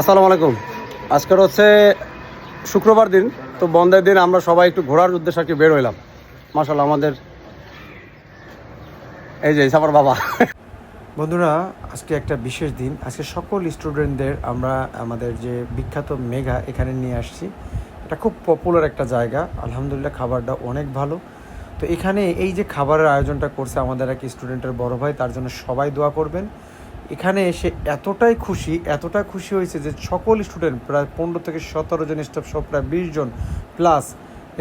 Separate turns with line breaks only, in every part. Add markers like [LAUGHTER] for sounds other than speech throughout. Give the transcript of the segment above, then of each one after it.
আসসালামু আলাইকুম। আজকের হচ্ছে শুক্রবার দিন, তো বন্ধের দিন আমরা সবাই একটু ঘোরার উদ্দেশ্যে আর কি বের হইলাম। মাসাল্লাহ আমাদের এই যে সাফার বাবা।
বন্ধুরা, আজকে একটা বিশেষ দিন। আজকে সকল স্টুডেন্টদের আমরা আমাদের যে বিখ্যাত মেঘা এখানে নিয়ে আসছি। এটা খুব পপুলার একটা জায়গা। আলহামদুলিল্লাহ খাবারটা অনেক ভালো। তো এখানে এই যে খাবারের আয়োজনটা করছে আমাদের এক স্টুডেন্টের বড় ভাই, তার জন্য সবাই দোয়া করবেন। এখানে এসে এতটাই খুশি, এতটা খুশি হয়েছে যে সকল স্টুডেন্ট প্রায় পনেরো থেকে সতেরো জন স্টাফ সব প্রায় বিশ জন প্লাস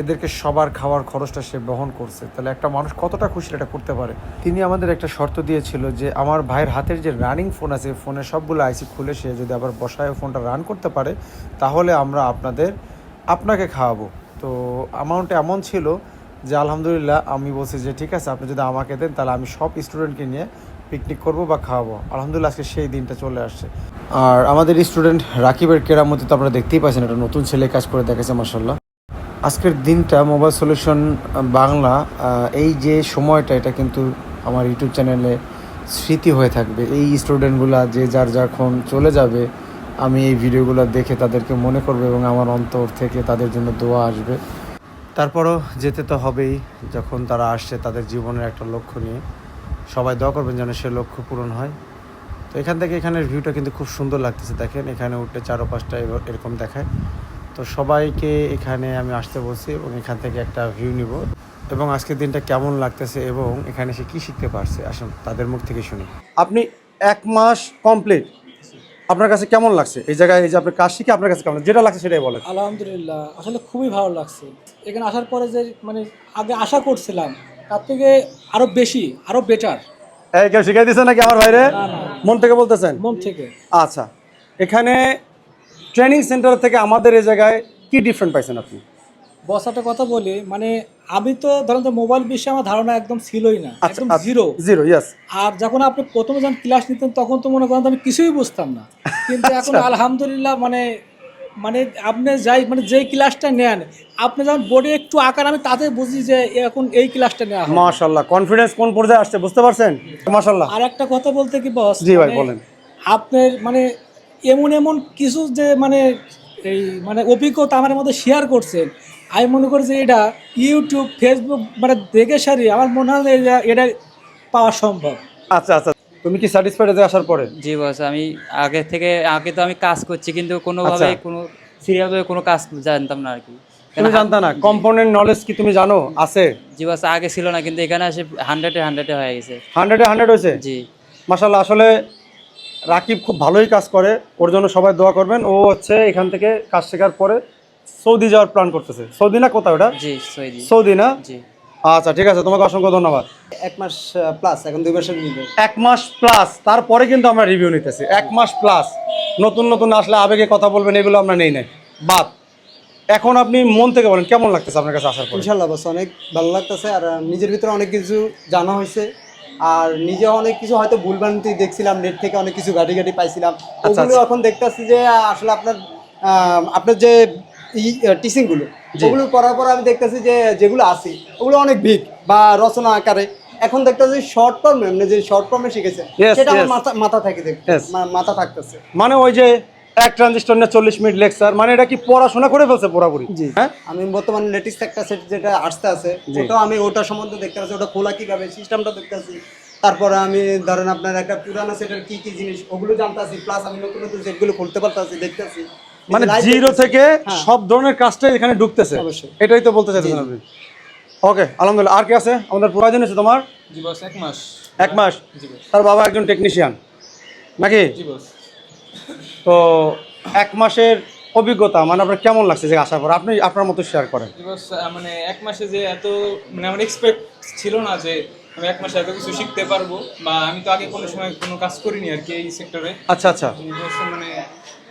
এদেরকে সবার খাওয়ার খরচটা সে বহন করছে। তাহলে একটা মানুষ কতটা খুশি এটা করতে পারে? তিনি আমাদের একটা শর্ত দিয়েছিল যে আমার ভাইয়ের হাতের যে রানিং ফোন আছে ফোনে সবগুলো আইসি খুলে সে যদি আবার বসায় ফোনটা রান করতে পারে, তাহলে আমরা আপনাদের, আপনাকে খাওয়াবো। তো অ্যামাউন্ট এমন ছিল যে আলহামদুলিল্লাহ আমি বলছি যে ঠিক আছে, আপনি যদি আমাকে দেন, তাহলে আমি সব স্টুডেন্টকে নিয়ে পিকনিক করব বা খাওয়াবো। আলহামদুলিল্লাহ আজকে সেই দিনটা চলে আসছে। আর আমাদের স্টুডেন্ট রাকিবের কেরামতি তো আপনারা দেখতেই পাচ্ছেন, একটা নতুন ছেলে কাজ করে দেখেছে মাসাল্লাহ আজকের দিনটা মোবাইল সলিউশন বাংলা এই যে সময়টা, এটা কিন্তু আমার ইউটিউব চ্যানেলে স্মৃতি হয়ে থাকবে। এই স্টুডেন্টগুলা যে যার যখন চলে যাবে, আমি এই ভিডিওগুলো দেখে তাদেরকে মনে করব এবং আমার অন্তর থেকে তাদের জন্য দোয়া আসবে। তারপরও যেতে তো হবেই, যখন তারা আসছে তাদের জীবনের একটা লক্ষ্য নিয়ে। সবাই দোয়া করবেন যেন সে লক্ষ্য পূরণ হয়। তো এখান থেকে এখানের ভিউটা কিন্তু খুব সুন্দর লাগতেছে দেখেন। এখানে উঠলে চারো পাঁচটা এরকম দেখায়। তো সবাইকে এখানে আমি আসতে বলছি এবং এখান থেকে একটা ভিউ নিব। এবং আজকের দিনটা কেমন লাগতেছে এবং এখানে সে কী শিখতে পারছে আসুন তাদের মুখ থেকে শুনি।
আপনি এক মাস কমপ্লিট আপনার কাছে কেমন লাগছে? এই জায়গায় এই যে আপনি কাজ শিখে আপনার কাছে কেমন যেটা লাগছে সেটাই বলেন।
আলহামদুলিল্লাহ আসলে খুবই ভালো লাগছে। এখানে আসার পরে যে মানে আগে আশা করছিলাম তার থেকে আরও বেশি আরও বেটার
এই কেউ শিখাই দিচ্ছে নাকি আমার
না
মন থেকে বলতেছেন?
মন থেকে।
আচ্ছা এখানে ট্রেনিং সেন্টার থেকে আমাদের এই জায়গায় কি ডিফারেন্ট পাইছেন আপনি?
বস একটা কথা বলি মানে আমি তো ধরেন তো মোবাইল বিষয়ে আমার ধারণা একদম ছিলই না
আচ্ছা
একদম জিরো
জিরো ইয়েস
আর যখন আপনি প্রথমে যখন ক্লাস নিতেন তখন তো মনে করেন আমি কিছুই বুঝতাম না। কিন্তু [LAUGHS] এখন
আচ্ছা।
আলহামদুলিল্লাহ মানে মানে আপনি যাই মানে যেই ক্লাসটা নেন আপনি যখন বোর্ডে একটু আকার আমি তাতে বুঝি যে এখন এই ক্লাসটা নেওয়া
মাশাল্লাহ কনফিডেন্স কোন পর্যায়ে আসছে বুঝতে পারছেন? মাশাল্লাহ
আর একটা কথা বলতে কি বস
জি ভাই,
মানে
বলেন।
আপনার মানে এমন এমন কিছু যে মানে এই মানে অভিজ্ঞতা আমার মধ্যে শেয়ার করছেন আমি মনে করি যে এটা ইউটিউব ফেসবুক মানে দেখে সারি আমার মনে হয় এটা পাওয়া সম্ভব।
আচ্ছা আচ্ছা। তুমি কি স্যাটিসফাইড হয়ে আসার পরে?
জি বস আমি আগে থেকে আগে তো আমি কাজ করছি কিন্তু কোনোভাবে
আচ্ছা।
কোনো সিরিয়াল ভাবে কোনো কাজ জানতাম না আর কি।
তুমি জানতা না কম্পোনেন্ট নলেজ কি তুমি জানো? আছে।
জি বস আগে ছিল না কিন্তু এখানে এসে হান্ড্রেডে হান্ড্রেডে হয়ে গেছে।
হান্ড্রেডে হান্ড্রেড হয়েছে?
জি।
মাশাল্লাহ আসলে রাকিব খুব ভালোই কাজ করে ওর জন্য সবাই দোয়া করবেন। ও হচ্ছে এখান থেকে কাজ শেখার পরে সৌদি যাওয়ার প্ল্যান করতেছে। সৌদি না কোথাও ওটা?
জি সৈদি।
সৌদি না?
জি।
আচ্ছা ঠিক আছে তোমাকে অসংখ্য ধন্যবাদ।
এক মাস প্লাস এখন দুই মাসের
এক মাস প্লাস তারপরে কিন্তু আমরা রিভিউ নিতেছি। এক মাস প্লাস নতুন নতুন আসলে আবেগে কথা বলবেন এগুলো আমরা নেই নাই। বাদ এখন আপনি মন থেকে বলেন কেমন লাগতেছে আপনার কাছে আসার পর?
ইনশাল্লাহ বাস অনেক ভালো লাগতেছে আর নিজের ভিতরে অনেক কিছু জানা হয়েছে। আর নিজে অনেক কিছু হয়তো ভুলভ্রান্তি দেখছিলাম নেট থেকে অনেক কিছু গাড়ি গাড়ি পাইছিলাম।
আচ্ছা,
ওগুলো এখন দেখতেছি যে আসলে আপনার আপনার যে টিচিংগুলো ওগুলো করার পর আমি দেখতেছি যে যেগুলো আছে ওগুলো অনেক ভিক বা রচনা আকারে। এখন দেখতেছি শর্ট ফর্ম মানে যে শর্ট ফর্মে শিখেছে সেটা আমার মাথা মাথা থাকে মাথা থাকতেছে।
মানে ওই যে এক ট্রানজিস্টর নিয়ে চল্লিশ মিনিট লেকচার মানে এটা কি পড়াশোনা করে ফেলছে পুরাপুরি?
জি।
হ্যাঁ?
আমি বর্তমানে লেটেস্ট একটা সেট যেটা আসতে আছে ওটাও আমি ওটা সম্বন্ধে দেখতে পাচ্ছি ওটা খোলা কীভাবে সিস্টেমটা দেখতে পাচ্ছি তারপরে আমি ধরেন আপনার একটা পুরানো সেটের কি কি জিনিস ওগুলো জানতে আছি প্লাস আমি নতুন নতুন সেটগুলো খুলতে পারতেছি দেখতেছি।
মানে জিরো থেকে
হ্যাঁ।
সব ধরনের কাজটাই এখানে ঢুকতেছে। এটাই তো বলতে চাইছেন আপনি। ওকে আলহামদুলিল্লাহ। আর কি আছে? আমাদের প্রয়োজন আছে তোমার?
এক মাস।
এক মাস? তার বাবা একজন টেকনিশিয়ান নাকি? তো এক মাসের অভিজ্ঞতা মানে আপনার কেমন লাগছে যে আসার পর? আপনি আপনার মতো শেয়ার করেন।
জি বস আহ, মানে এক মাসে যে এত মানে আমার এক্সপেক্ট ছিল না যে আমি এক মাসে এত কিছু শিখতে পারব বা আমি তো আগে কোনো সময় কোনো কাজ করিনি আর কি এই সেক্টরে
আচ্ছা আচ্ছা।
মানে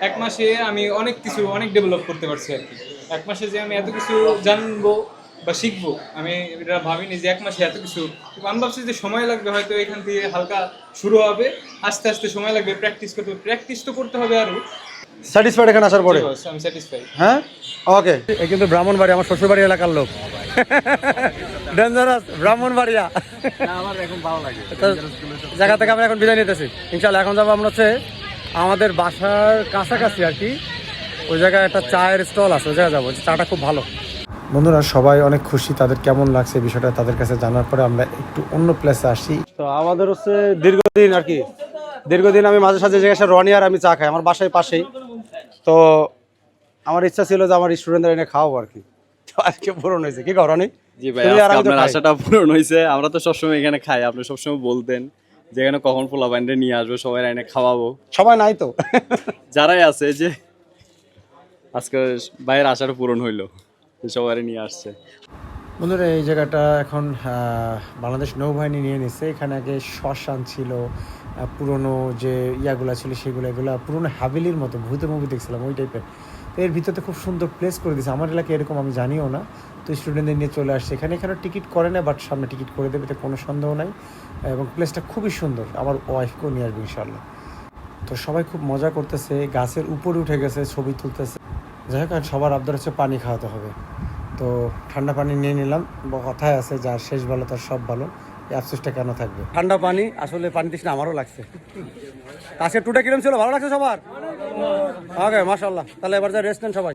এক মাসে আমি অনেক কিছু অনেক ডেভেলপ করতে পারছি আর কি। এক মাসে যে আমি এত কিছু জানব বা শিখব আমি এটা ভাবিনি যে এক মাসে এত কিছু। আমি ভাবছি যে সময় লাগবে হয়তো এখান থেকে হালকা শুরু হবে আস্তে আস্তে সময় লাগবে প্র্যাকটিস করতে। হবে প্র্যাকটিস তো করতে হবে আরও।
স্যাটিসফাইড এখানে আসার পরে?
আমি স্যাটিসফাইড
হ্যাঁ? ওকে এই কিন্তু ব্রাহ্মণবাড়ি আমার শ্বশুরবাড়ি এলাকার লোক। ডেঞ্জারাস ব্রাহ্মণবাড়িয়া। আমার এখন ভালো লাগে। জায়গা থেকে আমরা এখন বিদায় নিতেছি। ইনশাল্লাহ এখন যাব আমরা হচ্ছে আমাদের বাসার কাছাকাছি আর কি। ওই জায়গায় একটা চায়ের স্টল আছে ওই জায়গায় যাব। চাটা খুব ভালো।
বন্ধুরা সবাই অনেক খুশি। তাদের কেমন লাগছে বিষয়টা তাদের কাছে জানার পরে আমরা একটু অন্য প্লেসে আসি।
তো আমাদের হচ্ছে দীর্ঘদিন আর কি। দীর্ঘদিন আমি মাঝে সাঝে জায়গায় এসে রনি আর আমি চা খাই। আমার বাসায় পাশেই। তো আমার ইচ্ছা ছিল যে আমার স্টুডেন্টদের এনে খাওয়াবো আর কি। তো আজকে পূরণ হয়েছে। কি কর রনি?
জি ভাই আপনার আশাটা পূরণ হয়েছে। আমরা তো সবসময় এখানে খাই। আপনি সবসময় বলতেন। যে এখানে কখন পোলা বাইন্ডে নিয়ে আসব সবাই এনে খাওয়াবো।
সবাই নাই তো।
যারাই আছে যে আজকে বাইরের আশাটা পূরণ হইল সবাই নিয়ে আসছে।
বন্ধুরা এই জায়গাটা এখন আহ, বাংলাদেশ নৌবাহিনী নিয়ে নিচ্ছে এখানে আগে শ্মশান ছিল পুরনো যে ইয়াগুলা ছিল সেগুলো এগুলো পুরনো হাভেলির মতো ভূতে মুভি দেখছিলাম ওই টাইপের তো এর ভিতরে খুব সুন্দর প্লেস করে দিয়েছে। আমার এলাকায় এরকম আমি জানিও না। তো স্টুডেন্টদের নিয়ে চলে আসছে। এখানে এখানে টিকিট করে না বাট সামনে টিকিট করে দেবে, এতে কোনো সন্দেহ নাই। এবং প্লেসটা খুবই সুন্দর। আমার ওয়াইফকেও নিয়ে আসবে ইনশাল্লাহ তো সবাই খুব মজা করতেছে। গাছের উপরে উঠে গেছে, ছবি তুলতেছে। যাই হোক, আর সবার আবদার হচ্ছে পানি খাওয়াতে হবে। তো ঠান্ডা পানি নিয়ে নিলাম। কথায় আছে, যার শেষ ভালো, তার সব ভালো। এই কেন থাকবে?
ঠান্ডা পানি, আসলে পানি তৃষ্ণা আমারও লাগছে। আজকে টুটা কিরম ছিল? ভালো লাগছে সবার? ওকে মাসাল্লাহ তাহলে এবার যা রেস্ট সবাই।